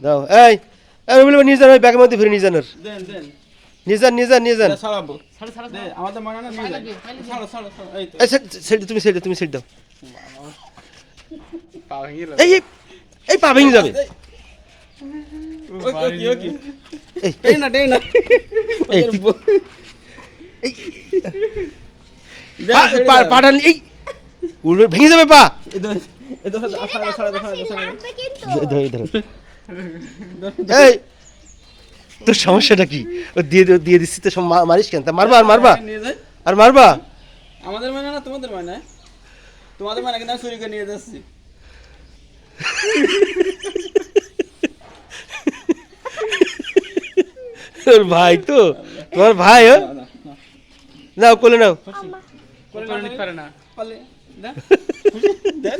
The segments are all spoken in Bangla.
দাও। এই রবিল নিয়ে যান ওই ব্যাগের মধ্যে ফিরে নিয়ে যান ওর। দেন দেন। নিয়ে যান নিয়ে যান নিয়ে যান। এটা ছাড়াবো ছাড়ো ছাড়ো দে আমাদের মনে না নিয়ে যাই ছাড়ো ছাড়ো ছাড়ো এই তো। এই সেট সেট তুমি সেট তুমি সেট দাও। পা ভেঙে গেল। এই এই- পা ভেঙে যাবে। ওকে ওকে ওকে। এই ভেঙে যাবে পা। এই তোর সমস্যাটা কি? ও দিয়ে দিয়ে দিচ্ছি তো মারিস কেন? তা মারবা আর মারবা? আর মারবা? আমাদের মানে না তোমাদের মানে তোমাদের মানে কিনা চুরি করে নিয়ে যাচ্ছি। তোর ভাই তো? তোমার ভাই। নাও কোলে নাও। না, পারে না।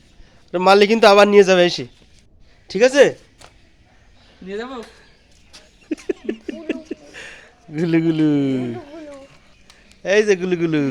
মারলে কিন্তু আবার নিয়ে যাবে এসে। ঠিক আছে? নিয়ে যাব? গুলু গুলু। এই যে গুলু গুলু।